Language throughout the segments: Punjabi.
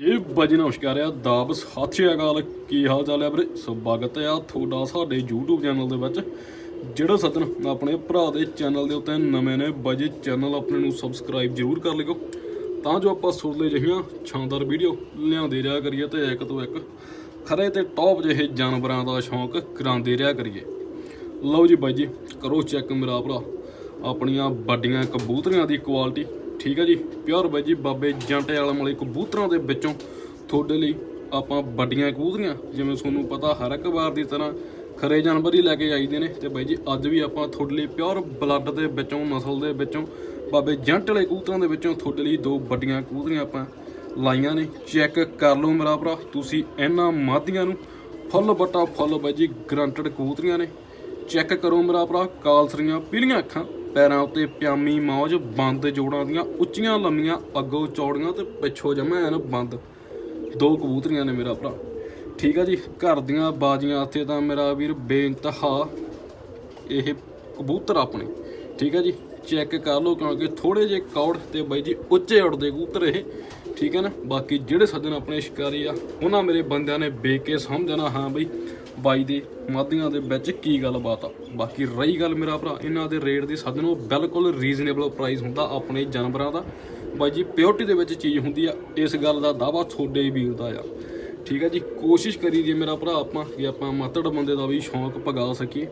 ਇਹ ਬਾਜੀ ਨਮਸਕਾਰ ਆ, ਦਾਬ ਸਤਿ ਸ਼੍ਰੀ ਅਕਾਲ, ਕੀ ਹਾਲ ਚਾਲ ਹੈ ਵੀਰੇ? ਸਵਾਗਤ ਆ ਤੁਹਾਡਾ ਸਾਡੇ YouTube ਚੈਨਲ ਦੇ ਵਿੱਚ। ਜਿਹੜਾ ਸੱਜਣ ਆਪਣੇ ਭਰਾ ਦੇ ਚੈਨਲ ਦੇ ਉੱਤੇ ਨਵੇਂ ਨੇ, ਬਾਜੀ ਚੈਨਲ ਆਪਣੇ ਨੂੰ ਸਬਸਕ੍ਰਾਈਬ ਜ਼ਰੂਰ ਕਰ ਲਿਓ। ਤਾਂ ਜੋ ਆਪਾਂ ਸੁਰਲੇ ਜਿਹੀਆਂ ਸ਼ਾਨਦਾਰ ਵੀਡੀਓ ਲਿਆਉਂਦੇ ਰਿਹਾ ਕਰੀਏ ਤੇ ਇੱਕ ਤੋਂ ਇੱਕ ਖਰੇ ਤੇ ਟੌਪ ਜਿਹੇ ਜਾਨਵਰਾਂ ਦਾ ਸ਼ੌਂਕ ਕਰਾਉਂਦੇ ਰਿਹਾ ਕਰੀਏ। ਲਓ ਜੀ ਬਾਈ ਜੀ ਕਰੋ ਚੈੱਕ ਮੇਰਾ ਭਰਾ, ਆਪਣੀਆਂ ਵੱਡੀਆਂ ਕਬੂਤਰੀਆਂ ਦੀ ਕੁਆਲਿਟੀ ਠੀਕ ਹੈ ਜੀ, ਪਿਓਰ ਬਾਈ ਜੀ, ਬਾਬੇ ਜੰਟੇ ਵਾਲੇ ਵਾਲੇ ਕਬੂਤਰਾਂ ਦੇ ਵਿੱਚੋਂ ਤੁਹਾਡੇ ਲਈ ਆਪਾਂ ਵੱਡੀਆਂ ਕਬੂਤਰੀਆਂ, ਜਿਵੇਂ ਤੁਹਾਨੂੰ ਪਤਾ ਹਰ ਇੱਕ ਵਾਰ ਦੀ ਤਰ੍ਹਾਂ ਖਰੇ ਜਾਨਵਰ ਹੀ ਲੈ ਕੇ ਆਈਦੇ ਨੇ। ਤੇ ਬਾਈ ਜੀ, ਅੱਜ ਵੀ ਆਪਾਂ ਤੁਹਾਡੇ ਲਈ ਪਿਓਰ ਬਲੱਡ ਦੇ ਵਿੱਚੋਂ, ਨਸਲ ਦੇ ਵਿੱਚੋਂ, ਬਾਬੇ ਜੰਟ ਵਾਲੇ ਕਬੂਤਰਾਂ ਦੇ ਵਿੱਚੋਂ ਤੁਹਾਡੇ ਲਈ ਦੋ ਵੱਡੀਆਂ ਕਬੂਤਰੀਆਂ ਆਪਾਂ ਲਾਈਆਂ ਨੇ। ਚੈੱਕ ਕਰ ਲਓ ਮੇਰਾ ਭਰਾ, ਤੁਸੀਂ ਇਹਨਾਂ ਮਾਦੀਆਂ ਨੂੰ ਫੁੱਲ ਬੱਟਾ ਫੁੱਲ ਬਾਈ ਜੀ, ਗਰੰਟਡ ਕਬੂਤਰੀਆਂ ਨੇ। ਚੈੱਕ ਕਰੋ ਮੇਰਾ ਭਰਾ, ਕਾਲਸਰੀਆਂ ਪੀਲੀਆਂ ਅੱਖਾਂ। ਪੈਰਾਂ ਉੱਤੇ ਪਿਆਮੀ ਮੌਜ, ਬੰਦ ਜੋੜਾਂ ਦੀਆਂ ਉੱਚੀਆਂ ਲੰਮੀਆਂ ਅੱਗੋਂ ਚੌੜੀਆਂ ਤੇ ਪਿੱਛੋਂ ਜਮਾ ਐਨ ਬੰਦ। ਦੋ ਕਬੂਤਰੀਆਂ ਨੇ ਮੇਰਾ ਭਰਾ। ਠੀਕ ਆ ਜੀ, ਘਰ ਦੀਆਂ ਬਾਜੀਆਂ ਉੱਤੇ ਤਾਂ ਮੇਰਾ ਵੀਰ ਬੇਇੰਤਹਾ ਇਹ ਕਬੂਤਰ ਆਪਣੇ। ਠੀਕ ਹੈ ਜੀ, ਚੈੱਕ ਕਰ ਲਓ ਕਿਉਂਕਿ ਥੋੜੇ ਜਿਹੇ ਕੌੜ ਤੇ ਬਾਈ ਜੀ ਉੱਚੇ ਉੱਡਦੇ ਕਬੂਤਰ ਇਹ। ਠੀਕ ਹੈ ਨਾ, ਬਾਕੀ ਜਿਹੜੇ ਸੱਜਣ ਆਪਣੇ ਸ਼ਿਕਾਰੀ ਆ, ਉਹਨਾਂ ਮੇਰੇ ਬੰਦਿਆਂ ਨੇ ਵੇਖ ਕੇ ਸਮਝਣਾ, ਹਾਂ ਬਈ। ਬਾਈ ਦੇ ਮਾਦੀਆਂ ਦੇ ਵਿੱਚ ਕੀ ਗੱਲਬਾਤ ਆ? ਬਾਕੀ ਰਹੀ ਗੱਲ ਮੇਰਾ ਭਰਾ, ਇਹਨਾਂ ਦੇ ਰੇਟ ਦੀ ਸੱਜਣੋ ਬਿਲਕੁਲ ਰੀਜ਼ਨੇਬਲ ਪ੍ਰਾਈਸ ਹੁੰਦਾ ਆਪਣੇ ਜਾਨਵਰਾਂ ਦਾ। ਬਾਈ ਜੀ ਪਿਓਰਟੀ ਦੇ ਵਿੱਚ ਚੀਜ਼ ਹੁੰਦੀ ਆ, ਇਸ ਗੱਲ ਦਾ ਦਾਵਾ ਤੁਹਾਡੇ ਵੀਰ ਦਾ ਆ। ਠੀਕ ਹੈ ਜੀ, ਕੋਸ਼ਿਸ਼ ਕਰੀ ਜੇ ਮੇਰਾ ਭਰਾ ਆਪਾਂ ਕਿ ਆਪਾਂ ਮਾਤੜ ਬੰਦੇ ਦਾ ਵੀ ਸ਼ੌਂਕ ਪਗਾ ਸਕੀਏ।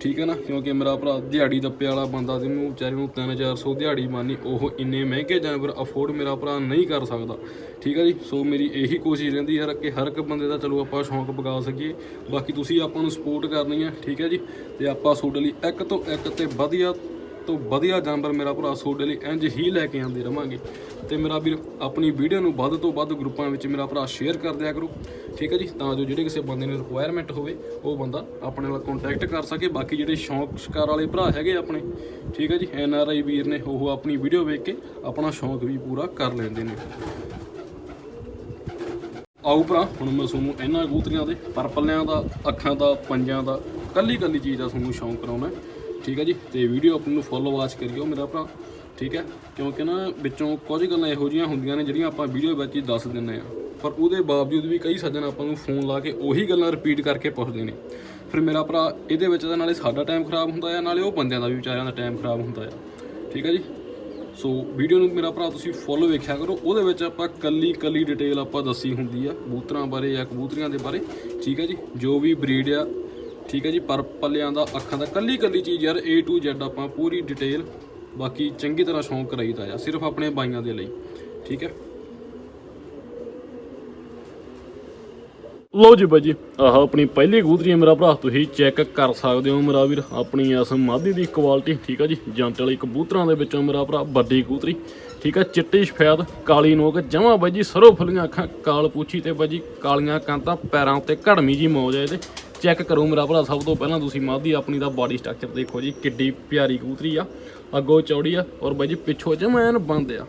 ਠੀਕ ਹੈ ਨਾ? ਕਿਉਂਕਿ ਮੇਰਾ ਭਰਾ ਦਿਹਾੜੀ ਦੱਪੇ ਵਾਲਾ ਬੰਦਾ ਜਿਹਨੂੰ ਵਿਚਾਰੇ ਨੂੰ 3-400 ਦਿਹਾੜੀ ਮਾਨੀ ਉਹ ਇੰਨੇ ਮਹਿੰਗੇ ਜਾਨਵਰ ਅਫੋਰਡ ਮੇਰਾ ਭਰਾ ਨਹੀਂ ਕਰ ਸਕਦਾ। ਠੀਕ ਹੈ ਜੀ? ਸੋ ਮੇਰੀ ਇਹੀ ਕੋਸ਼ਿਸ਼ ਰਹਿੰਦੀ ਹੈ ਕਿ ਹਰ ਇੱਕ ਬੰਦੇ ਦਾ, ਚਲੋ ਆਪਾਂ ਸ਼ੌਂਕ ਪਗਾ ਸਕੀਏ। ਬਾਕੀ ਤੁਸੀਂ ਆਪਾਂ ਨੂੰ ਸਪੋਰਟ ਕਰਨੀ ਹੈ ਠੀਕ ਹੈ ਜੀ? ਤੇ ਆਪਾਂ ਤੁਹਾਡੇ ਲਈ ਇੱਕ ਤੋਂ ਇੱਕ ਤੇ ਵਧੀਆ ਤੋਂ ਵਧੀਆ ਜਾਨਵਰ ਮੇਰਾ ਭਰਾ ਤੁਹਾਡੇ ਲਈ ਇੰਜ ਹੀ ਲੈ ਕੇ ਆਉਂਦੇ ਰਵਾਂਗੇ। ਤੇ ਮੇਰਾ ਵੀਰ ਆਪਣੀ ਵੀਡੀਓ ਨੂੰ ਵੱਧ ਤੋਂ ਵੱਧ ਗਰੁੱਪਾਂ ਵਿੱਚ ਮੇਰਾ ਭਰਾ ਸ਼ੇਅਰ ਕਰ ਦਿਆ ਕਰੋ। ਠੀਕ ਹੈ ਜੀ? ਤਾਂ ਜੋ ਜਿਹੜੇ ਕਿਸੇ ਬੰਦੇ ਨੂੰ ਰਿਕੁਆਇਰਮੈਂਟ ਹੋਵੇ, ਉਹ ਬੰਦਾ ਆਪਣੇ ਨਾਲ ਕੰਟੈਕਟ ਕਰ ਸਕੇ। ਬਾਕੀ ਜਿਹੜੇ ਸ਼ੌਂਕ ਸ਼ਿਕਾਰ ਵਾਲੇ ਭਰਾ ਹੈਗੇ ਆਪਣੇ, ਠੀਕ ਹੈ ਜੀ? ਐਨ ਆਰ ਆਈ ਵੀਰ ਨੇ ਉਹ ਆਪਣੀ ਵੀਡੀਓ ਵੇਖ ਕੇ ਆਪਣਾ ਸ਼ੌਂਕ ਵੀ ਪੂਰਾ ਕਰ ਲੈਂਦੇ ਨੇ। ਆਓ ਭਰਾ, ਹੁਣ ਮੈਂ ਤੁਹਾਨੂੰ ਇਹਨਾਂ ਕਬੂਤਰੀਆਂ ਦੇ ਪਰਪਲਿਆਂ ਦਾ, ਅੱਖਾਂ ਦਾ ਪੰਜਾਂ ਦਾ ਕੱਲੀ ਕੱਲੀ ਚੀਜ਼ ਦਾ ਤੁਹਾਨੂੰ ਸ਼ੌਂਕ ਕਰਾਉਣਾ। ਠੀਕ ਹੈ ਜੀ? ਤੇ ਵੀਡੀਓ ਆਪਣੀ ਨੂੰ ਫੋਲੋ ਵਾਚ ਕਰਿਓ ਮੇਰਾ ਭਰਾ, ਠੀਕ ਹੈ? ਕਿਉਂਕਿ ਨਾ ਵਿੱਚੋਂ ਕੁਝ ਗੱਲਾਂ ਇਹੋ ਜਿਹੀਆਂ ਹੁੰਦੀਆਂ ਨੇ ਜਿਹੜੀਆਂ ਆਪਾਂ ਵੀਡੀਓ ਵਿੱਚ ਹੀ ਦੱਸ ਦਿੰਨੇ ਆ ਪਰ ਉਹਦੇ ਬਾਵਜੂਦ ਵੀ ਕਈ ਸੱਜਣ ਆਪਾਂ ਨੂੰ ਫੋਨ ਲਾ ਕੇ ਉਹੀ ਗੱਲਾਂ ਰਿਪੀਟ ਕਰਕੇ ਪੁੱਛਦੇ ਨੇ। ਫਿਰ ਮੇਰਾ ਭਰਾ, ਇਹਦੇ ਵਿੱਚ ਤਾਂ ਨਾਲੇ ਸਾਡਾ ਟਾਈਮ ਖਰਾਬ ਹੁੰਦਾ ਆ, ਨਾਲੇ ਉਹ ਬੰਦਿਆਂ ਦਾ ਵੀ ਵਿਚਾਰਿਆਂ ਦਾ ਟਾਈਮ ਖਰਾਬ ਹੁੰਦਾ ਆ। ਠੀਕ ਹੈ ਜੀ? ਸੋ ਵੀਡੀਓ ਨੂੰ ਮੇਰਾ ਭਰਾ ਤੁਸੀਂ ਫੁੱਲ ਵੇਖਿਆ ਕਰੋ। ਉਹਦੇ ਵਿੱਚ ਆਪਾਂ ਕੱਲੀ ਕੱਲੀ ਡਿਟੇਲ ਆਪਾਂ ਦੱਸੀ ਹੁੰਦੀ ਆ ਕਬੂਤਰਾਂ ਬਾਰੇ ਜਾਂ ਕਬੂਤਰੀਆਂ ਦੇ ਬਾਰੇ। ਠੀਕ ਹੈ ਜੀ? ਜੋ ਵੀ ਬਰੀਡ ਆ ਠੀਕ ਹੈ ਜੀ, ਪਰ ਪੱਲਿਆਂ ਦਾ, ਅੱਖਾਂ ਦਾ ਕੱਲੀ ਕੱਲੀ ਚੀਜ਼ ਯਾਰ, A to Z ਆਪਾਂ ਪੂਰੀ ਡਿਟੇਲ ਬਾਕੀ ਚੰਗੀ ਤਰ੍ਹਾਂ ਸ਼ੌਂਕ ਕਰਾਈਦਾ ਆ, ਸਿਰਫ ਆਪਣੇ ਬਾਈਆਂ ਦੇ ਲਈ, ਠੀਕ ਹੈ? ਲੋ ਜੀ ਬਾਜੀ, ਆਹ ਆਪਣੀ ਪਹਿਲੀ ਕਬੂਤਰੀ ਹੈ ਮੇਰਾ ਭਰਾ, ਤੁਸੀਂ ਚੈੱਕ ਕਰ ਸਕਦੇ ਹੋ ਮੇਰਾ ਵੀਰ, ਆਪਣੀ ਇਸ ਮਾਦੀ ਦੀ ਕੁਆਲਿਟੀ ਠੀਕ ਹੈ ਜੀ ਜੰਟ ਵਾਲੀ ਕਬੂਤਰਾਂ ਦੇ ਵਿੱਚੋਂ ਮੇਰਾ ਭਰਾ, ਵੱਡੀ ਕਬੂਤਰੀ, ਠੀਕ ਹੈ, ਚਿੱਟੀ ਸਫੈਦ, ਕਾਲੀ ਨੋਕ, ਜਮਾ ਬਾਜੀ ਸਰੋ ਫੁੱਲੀਆਂ ਅੱਖਾਂ, ਕਾਲ ਪੂਛੀ ਤੇ ਬਾਜੀ ਕਾਲੀਆਂ ਕਾਂਤਾਂ ਪੈਰਾਂ ਉੱਤੇ ਘੜਮੀ ਜੀ ਮੌਜ ਹੈ ਇਹਦੇ ਚੈੱਕ ਕਰੋ ਮੇਰਾ ਭਰਾ ਸਭ ਤੋਂ ਪਹਿਲਾਂ ਤੁਸੀਂ ਮਾਦੀ ਆਪਣੀ ਦਾ ਬਾਡੀ ਸਟਰਕਚਰ ਦੇਖੋ ਜੀ, ਕਿੱਡੀ ਪਿਆਰੀ ਕਬੂਤਰੀ ਆ, ਅੱਗੋਂ ਚੌੜੀ ਆ, ਔਰ ਬਾਈ ਜੀ ਪਿੱਛੋਂ ਜਮਾ ਐਨ ਬੰਦ ਆ।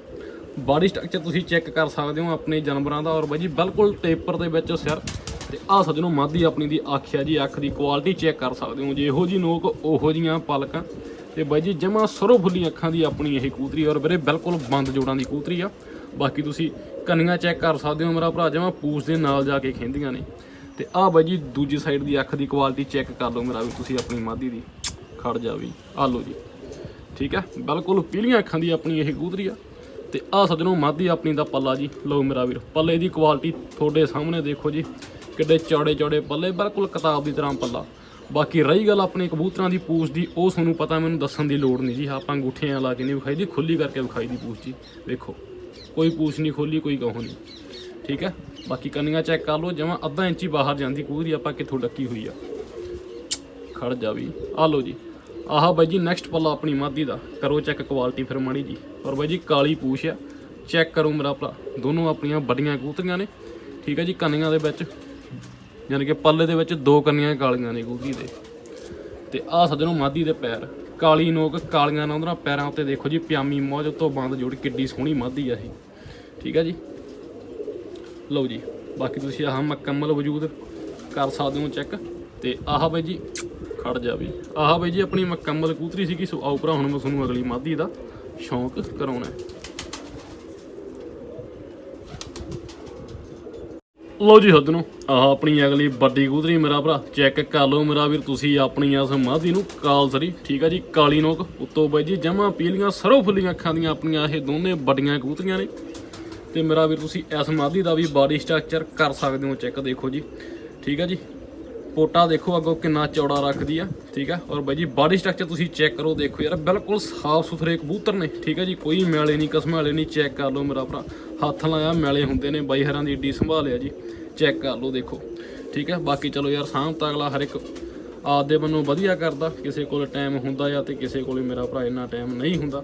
ਬਾਡੀ ਸਟਰਕਚਰ ਤੁਸੀਂ ਚੈੱਕ ਕਰ ਸਕਦੇ ਹੋ ਆਪਣੇ ਜਾਨਵਰਾਂ ਦਾ, ਔਰ ਬਾਈ ਜੀ ਬਿਲਕੁਲ ਟੇਪਰ ਦੇ ਵਿੱਚ ਸਿਰ। ਤੇ ਆਹ ਸੱਜਣੋ, ਮਾਦੀ ਆਪਣੀ ਦੀ ਅੱਖ ਆ ਜੀ, ਅੱਖ ਦੀ ਕੁਆਲਿਟੀ ਚੈੱਕ ਕਰ ਸਕਦੇ ਹੋ। ਜੇ ਇਹੋ ਜੀ ਨੋਕ, ਉਹੋ ਜੀਆਂ ਪਲਕਾਂ ਤੇ ਬਾਈ ਜੀ ਜਮਾ ਸਰੋ ਫੁੱਲੀ ਅੱਖਾਂ ਦੀ ਆਪਣੀ ਇਹ ਕੂਤਰੀ ਔਰ ਵੀਰੇ ਬਿਲਕੁਲ ਬੰਦ ਜੋੜਾਂ ਦੀ ਕੂਤਰੀ ਆ। ਬਾਕੀ ਤੁਸੀਂ ਕੰਨੀਆਂ ਚੈੱਕ ਕਰ ਸਕਦੇ ਹੋ ਮੇਰਾ ਭਰਾ, ਜਮਾ ਪੂਛ ਦੇ ਨਾਲ ਜਾ ਕੇ ਖਿੰਦੀਆਂ ਨੇ। ਤੇ ਆਹ ਬਾਈ ਜੀ ਦੂਜੀ ਸਾਈਡ ਦੀ ਅੱਖ ਦੀ ਕੁਆਲਿਟੀ ਚੈੱਕ ਕਰ ਲਓ ਮੇਰਾ ਵੀ, ਤੁਸੀਂ ਆਪਣੀ ਮਾਦੀ ਦੀ। ਖੜ ਜਾ ਵੀ, ਆ ਲਓ ਜੀ। ਠੀਕ ਹੈ? ਬਿਲਕੁਲ ਪੀਲੀਆਂ ਅੱਖਾਂ ਦੀ ਆਪਣੀ ਇਹ ਕਬੂਤਰੀ ਆ। ਤੇ ਆ ਸੱਜਣੋ ਮਾਦੀ ਆਪਣੀ ਦਾ ਪੱਲਾ ਜੀ। ਲਓ ਮੇਰਾ ਵੀਰ, ਪੱਲੇ ਦੀ ਕੁਆਲਿਟੀ ਤੁਹਾਡੇ ਸਾਹਮਣੇ ਦੇਖੋ ਜੀ। ਕਿੱਡੇ ਚੌੜੇ ਚੌੜੇ ਪੱਲੇ, ਬਿਲਕੁਲ ਕਿਤਾਬ ਦੀ ਤਰ੍ਹਾਂ ਪੱਲਾ। ਬਾਕੀ ਰਹੀ ਗੱਲ ਆਪਣੇ ਕਬੂਤਰਾਂ ਦੀ ਪੂਛ ਦੀ, ਉਹ ਤੁਹਾਨੂੰ ਪਤਾ ਮੈਨੂੰ ਦੱਸਣ ਦੀ ਲੋੜ ਨਹੀਂ ਜੀ। ਆਪਾਂ ਅੰਗੂਠਿਆਂ ਲਾ ਕੇ ਨਹੀਂ ਵਿਖਾਈ ਦੀ, ਖੁੱਲੀ ਕਰਕੇ ਵਿਖਾਈ ਦੀ ਪੂਛ ਜੀ। ਦੇਖੋ, ਕੋਈ ਪੂਛ ਨਹੀਂ ਖੋਲੀ, ਕੋਈ ਕਹੋ ਨਹੀਂ। ਠੀਕ ਹੈ? ਬਾਕੀ ਕੰਨੀਆਂ ਚੈੱਕ ਕਰ ਲਓ, ਜਮਾਂ ਅੱਧਾ ਇੰਚੀ ਬਾਹਰ ਜਾਂਦੀ ਕਬੂਤਰੀ ਆਪਾਂ ਕਿੱਥੋਂ ਡੱਕੀ ਹੋਈ ਆ। ਖੜ ਜਾ ਵੀ। ਆ ਲਓ ਜੀ। ਆਹ ਬਾਈ ਜੀ ਨੈਕਸਟ ਪੱਲਾ ਆਪਣੀ ਮਾਦੀ ਦਾ। ਕਰੋ ਚੈੱਕ ਕੁਆਲਿਟੀ ਫਿਰ ਮਾੜੀ ਜੀ। ਔਰ ਬਾਈ ਜੀ, ਕਾਲੀ ਪੂਛ ਆ। ਚੈੱਕ ਕਰੋ ਮੇਰਾ ਭਰਾ। ਦੋਨੋਂ ਆਪਣੀਆਂ ਵੱਡੀਆਂ ਕਬੂਤਰੀਆਂ ਨੇ। ਠੀਕ ਹੈ ਜੀ, ਕੰਨੀਆਂ ਦੇ ਵਿੱਚ। ਯਾਨੀ ਕਿ ਪੱਲੇ ਦੇ ਵਿੱਚ ਦੋ ਕੰਨੀਆਂ ਕਾਲੀਆਂ ਨੇ ਕਬੂਤਰੀ ਦੇ। ਤੇ ਆਹ ਸੱਜਣੋ ਮਾਦੀ ਦੇ ਪੈਰ। ਕਾਲੀ ਨੋਕ, ਕਾਲੀਆਂ ਨਾਲ ਉਹਨਾਂ ਪੈਰਾਂ ਉੱਤੇ ਦੇਖੋ ਜੀ, ਪਿਆਮੀ ਮੌਜ ਤੋਂ ਬੰਦ ਜੋੜ, ਕਿੱਡੀ ਸੋਹਣੀ ਮਾਦੀ ਆ ਇਹ। ਠੀਕ ਹੈ ਜੀ। ਲਓ ਜੀ, ਬਾਕੀ ਤੁਸੀਂ ਆਹ ਮੁਕੰਮਲ ਵਜੂਦ ਕਰ ਸਕਦੇ ਹੋ ਚੈੱਕ ਤੇ ਆਹ ਬਾਈ ਜੀ, ਖੜ ਜਾ ਵੀ। ਆਹ ਬਾਈ ਜੀ ਆਪਣੀ ਮੁਕੰਮਲ ਕੂਤਰੀ ਸੀਗੀ, ਸੋ ਆਓ ਭਰਾ, ਹੁਣ ਮੈਂ ਤੁਹਾਨੂੰ ਅਗਲੀ ਮਾਦੀ ਦਾ ਸ਼ੌਂਕ ਕਰਾਉਣਾ। ਲਓ ਜੀ ਹੱਦ ਨੂੰ, ਆਹ ਆਪਣੀ ਅਗਲੀ ਵੱਡੀ ਕਬੂਤਰੀ ਮੇਰਾ ਭਰਾ ਚੈੱਕ ਕਰ ਲਓ ਮੇਰਾ ਵੀਰ, ਤੁਸੀਂ ਆਪਣੀ ਇਸ ਮਾਦੀ ਨੂੰ ਕਾਲ ਸਰੀ ਠੀਕ ਆ ਜੀ, ਕਾਲੀ ਨੋਕ, ਉੱਤੋਂ ਬਾਈ ਜੀ ਜਮਾ ਪੀਲੀਆਂ ਸਰੋਂ ਫੁੱਲੀਆਂ ਅੱਖਾਂ ਦੀਆਂ, ਆਪਣੀਆਂ ਇਹ ਦੋਨੇ ਵੱਡੀਆਂ ਕਬੂਤਰੀਆਂ ਨੇ। ਤੇ ਮੇਰਾ ਵੀਰ ਤੁਸੀਂ ਇਸ ਮਾਦੀ ਦਾ ਵੀ ਬਾਡੀ ਸਟਰਕਚਰ ਕਰ ਸਕਦੇ ਹੋ ਚੈੱਕ ਦੇਖੋ ਜੀ। ਠੀਕ ਹੈ ਜੀ? ਪੋਟਾ ਦੇਖੋ ਅੱਗੋਂ ਕਿੰਨਾ ਚੌੜਾ ਰੱਖਦੀ ਆ, ਠੀਕ ਆ ਔਰ ਬਾਈ ਜੀ ਬਾਡੀ ਸਟਰਕਚਰ ਤੁਸੀਂ ਚੈੱਕ ਕਰੋ, ਦੇਖੋ ਯਾਰ, ਬਿਲਕੁਲ ਸਾਫ਼ ਸੁਥਰੇ ਕਬੂਤਰ ਨੇ, ਠੀਕ ਆ ਜੀ? ਕੋਈ ਮੈਲੇ ਨਹੀਂ, ਕਸਮ ਵਾਲੇ ਨਹੀਂ ਚੈੱਕ ਕਰ ਲਓ ਮੇਰਾ ਭਰਾ। ਹੱਥ ਲਾਇਆ, ਮੈਲੇ ਹੁੰਦੇ ਨੇ, ਬਾਈ ਹਰਾਂ ਦੀ ਏਡੀ ਸੰਭਾਲਿਆ ਜੀ। ਚੈੱਕ ਕਰ ਲਓ, ਦੇਖੋ। ਠੀਕ ਆ ਬਾਕੀ ਚਲੋ ਯਾਰ, ਸਾਂਭ ਅਗਲਾ ਹਰ ਇੱਕ ਆਪਦੇ ਵੱਲੋਂ ਵਧੀਆ ਕਰਦਾ, ਕਿਸੇ ਕੋਲ ਟਾਈਮ ਹੁੰਦਾ ਆ ਤੇ ਕਿਸੇ ਕੋਲ ਮੇਰਾ ਭਰਾ ਇੰਨਾ ਟਾਈਮ ਨਹੀਂ ਹੁੰਦਾ,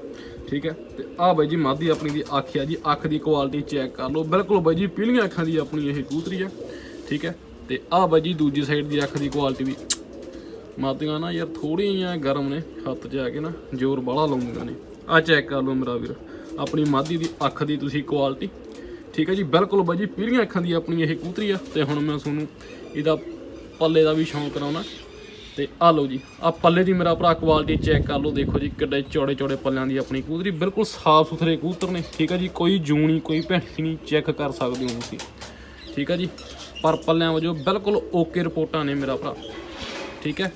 ਠੀਕ ਹੈ? ਤੇ ਆ ਬਾਈ ਜੀ ਮਾਦੀ ਆਪਣੀ ਦੀ ਅੱਖ ਆ ਜੀ, ਅੱਖ ਦੀ ਕੁਆਲਿਟੀ ਚੈੱਕ ਕਰ ਲਓ। ਬਿਲਕੁਲ ਬਾਈ ਜੀ, ਪੀਲੀਆਂ ਅੱਖਾਂ ਦੀ ਆਪਣੀ ਇਹ ਕਬੂਤਰੀ ਆ, ਠੀਕ ਹੈ? ਤੇ ਆ ਬਾਈ ਜੀ ਦੂਜੀ ਸਾਈਡ ਦੀ ਅੱਖ ਦੀ ਕੁਆਲਿਟੀ ਵੀ ਮਾਦੀਆਂ ਨਾ ਯਾਰ ਥੋੜੀਆਂ ਜਿਹੀਆਂ ਗਰਮ ਨੇ, ਹੱਥ 'ਚ ਆ ਕੇ ਨਾ ਜ਼ੋਰ ਬਾਹਲਾ ਲਾਉਂਦੀਆਂ ਨੇ। ਆ ਚੈੱਕ ਕਰ ਲਓ ਮੇਰਾ ਵੀਰ, ਆਪਣੀ ਮਾਦੀ ਦੀ ਅੱਖ ਦੀ ਤੁਸੀਂ ਕੁਆਲਿਟੀ ਠੀਕ ਹੈ ਜੀ? ਬਿਲਕੁਲ ਬਾਈ ਜੀ, ਪੀਲੀਆਂ ਅੱਖਾਂ ਦੀ ਆਪਣੀ ਇਹ ਕਬੂਤਰੀ ਆ, ਤੇ ਹੁਣ ਮੈਂ ਤੁਹਾਨੂੰ ਇਹਦਾ ਪੱਲੇ ਦਾ ਵੀ ਸ਼ੌਂਕ ਕਰਾਉਣਾ। ਤੇ ਆ ਲਓ ਜੀ ਆ ਪੱਲੇ ਦੀ ਮੇਰਾ ਭਰਾ ਕੁਆਲਿਟੀ ਚੈੱਕ ਕਰ ਲਓ, ਦੇਖੋ ਜੀ ਕਿੱਡੇ ਚੌੜੇ ਚੌੜੇ ਪੱਲਿਆਂ ਦੀ ਆਪਣੀ ਕਬੂਤਰੀ ਬਿਲਕੁਲ ਸਾਫ਼ ਸੁਥਰੇ ਕਬੂਤਰ ਨੇ, ਠੀਕ ਹੈ ਜੀ, ਕੋਈ ਜੂਣੀ ਕੋਈ ਭੈਂਸੀ ਨਹੀਂ ਚੈੱਕ ਕਰ ਸਕਦੇ ਹੋ ਤੁਸੀਂ। ਠੀਕ ਹੈ ਜੀ, ਪਰ ਪੱਲਿਆਂ ਵਜੋਂ ਬਿਲਕੁਲ ਓਕੇ ਰਿਪੋਰਟਾਂ ਨੇ ਮੇਰਾ ਭਰਾ, ਠੀਕ ਹੈ।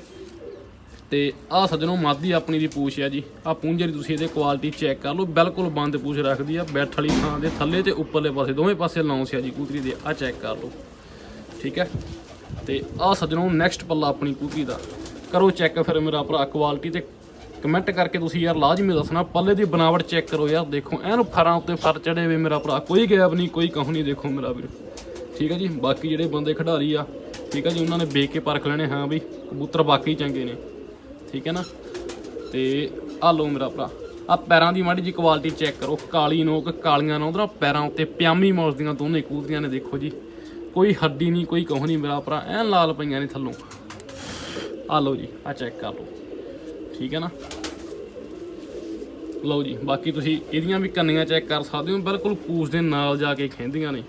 ਤੇ ਆ ਸੱਜਣੋ, ਮਾਦੀ ਆਪਣੀ ਦੀ ਪੂਛ ਆ ਜੀ ਆ ਪੂੰਝੇ ਦੀ ਤੁਸੀਂ ਇਹਦੇ ਕੁਆਲਿਟੀ ਚੈੱਕ ਕਰ ਲਓ, ਬਿਲਕੁਲ ਬੰਦ ਪੂਛ ਰੱਖਦੀ ਆ, ਬੈਠ ਵਾਲੀ ਥਾਂ ਦੇ ਥੱਲੇ ਤੇ ਉੱਪਰਲੇ ਪਾਸੇ, ਦੋਵੇਂ ਪਾਸੇ ਲਾਉਂਸ ਆ ਜੀ ਕੂਤਰੀ ਦੇ ਆ ਚੈੱਕ ਕਰ ਲਓ। ਠੀਕ ਹੈ। ਤੇ ਆ ਸੱਜਣੋ ਨੈਕਸਟ ਪੱਲਾ ਆਪਣੀ ਕੂਕੀ ਦਾ। ਕਰੋ ਚੈੱਕ ਫਿਰ ਮੇਰਾ ਭਰਾ ਕੁਆਲਿਟੀ ਤੇ ਕਮੈਂਟ ਕਰਕੇ ਤੁਸੀਂ ਯਾਰ ਲਾਜ਼ਮੀ ਦੱਸਣਾ, ਪੱਲੇ ਦੀ ਬਣਾਵਟ ਚੈੱਕ ਕਰੋ ਯਾਰ, ਦੇਖੋ ਐਨ ਫਰਾਂ ਉੱਤੇ ਫਰ ਚੜੇ ਵੇ ਮੇਰਾ ਭਰਾ, ਕੋਈ ਗੈਪ ਨਹੀਂ, ਕੋਈ ਕਹੂ ਨਹੀਂ, ਦੇਖੋ ਮੇਰਾ ਵੀਰ। ਠੀਕ ਹੈ ਜੀ, ਬਾਕੀ ਜਿਹੜੇ ਬੰਦੇ ਖਿਡਾਰੀ ਆ, ਠੀਕ ਹੈ ਜੀ, ਉਹਨਾਂ ਨੇ ਵੇਖ ਕੇ ਪਰਖ ਲੈਣੇ, ਹਾਂ ਵੀ ਕਬੂਤਰ ਬਾਕੀ ਚੰਗੇ ਨੇ। ਠੀਕ ਹੈ ਨਾ? ਤੇ ਆ ਲਓ ਮੇਰਾ ਭਰਾ ਆ ਪੈਰਾਂ ਦੀ ਮਾੜੀ ਜੀ ਕੁਆਲਿਟੀ ਚੈੱਕ ਕਰੋ, ਕਾਲੀ ਨੋਕ, ਕਾਲੀਆਂ ਨੋਕ ਨਾ ਪੈਰਾਂ ਉੱਤੇ ਪਿਆਮੀ ਮੌਜ ਦੀਆਂ ਦੋਨੇ ਕੂਦੀਆਂ ਨੇ, ਦੇਖੋ ਜੀ। ਕੋਈ ਹੱਡੀ ਨਹੀਂ, ਕੋਈ ਕੋਹ ਨਹੀਂ ਮੇਰਾ ਭਰਾ, ਐਨ ਲਾਲ ਪਈਆਂ ਨੇ ਥੱਲੋਂ। ਆ ਲਓ ਜੀ ਆ ਚੈੱਕ ਕਰ ਲਓ। ਠੀਕ ਹੈ ਨਾ? ਲਓ ਜੀ, ਬਾਕੀ ਤੁਸੀਂ ਇਹਦੀਆਂ ਵੀ ਕੰਨੀਆਂ ਚੈੱਕ ਕਰ ਸਕਦੇ ਹੋ, ਬਿਲਕੁਲ ਪੂਛ ਦੇ ਨਾਲ ਜਾ ਕੇ ਖਹਿੰਦੀਆਂ ਨੇ।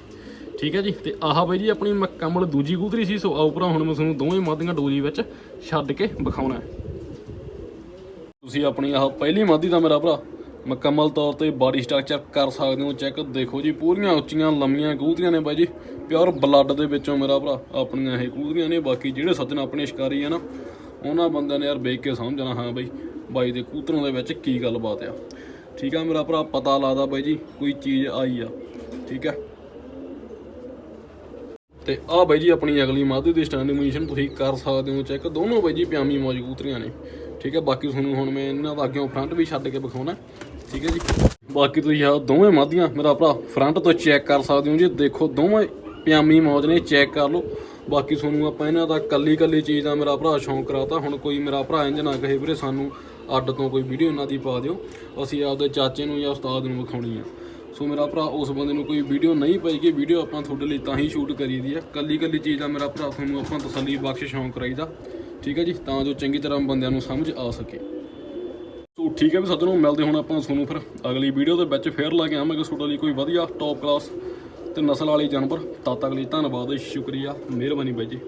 ਠੀਕ ਹੈ ਜੀ, ਤੇ ਆਹ ਬਈ ਜੀ ਆਪਣੀ ਮੁਕੰਮਲ ਦੂਜੀ ਕੂਤਰੀ ਸੀ, ਸੋ ਆਓ ਹੁਣ ਮੈਂ ਤੁਹਾਨੂੰ ਦੋਵੇਂ ਮਾਦੀਆਂ ਡੋਲੀ ਵਿੱਚ ਛੱਡ ਕੇ ਵਿਖਾਉਣਾ। ਤੁਸੀਂ ਆਪਣੀ ਆਹ ਪਹਿਲੀ ਮਾਦੀ ਦਾ ਮੇਰਾ ਭਰਾ। ਮੁਕੰਮਲ ਤੌਰ ਤੇ ਬਾਡੀ ਸਟਰਕਚਰ ਕਰ ਸਕਦੇ ਹੋ, ਚੈੱਕ ਦੇਖੋ ਜੀ, ਪੂਰੀਆਂ ਉੱਚੀਆਂ, ਲੰਮੀਆਂ ਕੂਤਰੀਆਂ ਨੇ ਬਾਈ ਜੀ, ਪਿਓਰ ਬਲੱਡ ਦੇ ਵਿੱਚੋਂ ਮੇਰਾ ਭਰਾ, ਆਪਣੀਆਂ ਇਹ ਕੂਤਰੀਆਂ ਨੇ, ਬਾਕੀ ਜਿਹੜੇ ਸੱਜਣ ਆਪਣੇ ਸ਼ਿਕਾਰੀ ਆ ਨਾ, ਉਹਨਾਂ ਬੰਦਿਆਂ ਨੇ ਯਾਰ ਵੇਖ ਕੇ ਸਮਝਣਾ ਹਾਂ ਬਾਈ ਬਾਈ ਦੇ ਕੂਤਰਾਂ ਦੇ ਵਿੱਚ ਕੀ ਗੱਲਬਾਤ ਆ। ਠੀਕ ਆ ਮੇਰਾ ਭਰਾ, ਪਤਾ ਲੱਗਦਾ ਬਾਈ ਜੀ, ਕੋਈ ਚੀਜ਼ ਆਈ ਆ, ਠੀਕ ਆ। ਤੇ ਆ ਬਾਈ ਜੀ ਆਪਣੀ ਅਗਲੀ ਮਾਦੀ ਦੀ ਸਟੈਂਡਿੰਗ ਪੋਜੀਸ਼ਨ ਤੁਸੀਂ ਕਰ ਸਕਦੇ ਹੋ, ਚੈੱਕ ਦੋਨੋਂ ਬਾਈ ਜੀ ਪਿਆਮੀ ਮੌਜ ਕਬੂਤਰੀਆਂ ਨੇ, ਠੀਕ ਹੈ ਬਾਕੀ ਤੁਹਾਨੂੰ ਹੁਣ ਮੈਂ ਇਹਨਾਂ ਦਾ ਅੱਗੇ ਫਰੰਟ ਵੀ ਛੱਡ ਕੇ ਵਿਖਾਉਣਾ। ਠੀਕ ਹੈ ਜੀ। ਬਾਕੀ ਤੁਸੀਂ ਆ ਦੋਵੇਂ ਮਾਦੀਆਂ ਮੇਰਾ ਭਰਾ ਫਰੰਟ ਤੋਂ ਚੈੱਕ ਕਰ ਸਕਦੇ ਹੋ ਜੀ। ਦੇਖੋ, ਦੋਵੇਂ ਪਿਆਮੀ ਮੌਜ ਨੇ ਚੈੱਕ ਕਰ ਲਓ। ਬਾਕੀ ਤੁਹਾਨੂੰ ਆਪਾਂ ਇਹਨਾਂ ਦਾ ਕੱਲੀ ਕੱਲੀ ਚੀਜ਼ ਦਾ ਮੇਰਾ ਭਰਾ ਸ਼ੌਂਕ ਕਰਾਤਾ। ਹੁਣ ਕੋਈ ਮੇਰਾ ਭਰਾ ਇੰਜ ਨਾ ਕਹੇ ਵੀਰੇ, ਸਾਨੂੰ ਅੱਡ ਤੋਂ ਕੋਈ ਵੀਡੀਓ ਇਹਨਾਂ ਦੀ ਪਾ ਦਿਓ। ਅਸੀਂ ਆਪਦੇ ਚਾਚੇ ਨੂੰ ਜਾਂ ਉਸਤਾਦ ਨੂੰ ਵਿਖਾਉਣੀ ਆ। ਸੋ ਮੇਰਾ ਭਰਾ ਉਸ ਬੰਦੇ ਨੂੰ ਕੋਈ ਵੀਡੀਓ ਨਹੀਂ ਪਏਗੀ ਵੀਡੀਓ ਆਪਾਂ ਤੁਹਾਡੇ ਲਈ ਤਾਂ ਹੀ ਸ਼ੂਟ ਕਰੀ ਦੀ ਆ। ਕੱਲੀ ਕੱਲੀ ਚੀਜ਼ ਦਾ ਮੇਰਾ ਭਰਾ ਤੁਹਾਨੂੰ ਆਪਾਂ ਤਸੱਲੀ ਬਖਸ਼ ਸ਼ੌਂਕ ਕਰਾਈਦਾ। ਠੀਕ ਹੈ ਜੀ। ਤਾਂ ਜੋ ਚੰਗੀ ਤਰ੍ਹਾਂ ਬੰਦਿਆਂ ਨੂੰ ਸਮਝ ਆ ਸਕੇ। ਸੋ ਠੀਕ ਹੈ ਵੀ ਸੱਜਣੋ, ਮਿਲਦੇ ਹੁਣ ਆਪਾਂ ਤੁਹਾਨੂੰ ਫਿਰ ਅਗਲੀ ਵੀਡੀਓ ਦੇ ਵਿੱਚ ਫੇਰ ਲੈ ਕੇ ਆਵਾਂਗੇ। ਤੁਹਾਡੇ ਲਈ ਕੋਈ ਵਧੀਆ ਟੌਪ ਕਲਾਸ ਤੇ ਨਸਲ ਵਾਲੀ ਜਾਨਵਰ। ਤਦ ਤੱਕ ਲਈ ਧੰਨਵਾਦ, ਸ਼ੁਕਰੀਆ, ਮਿਹਰਬਾਨੀ ਬਾਈ ਜੀ।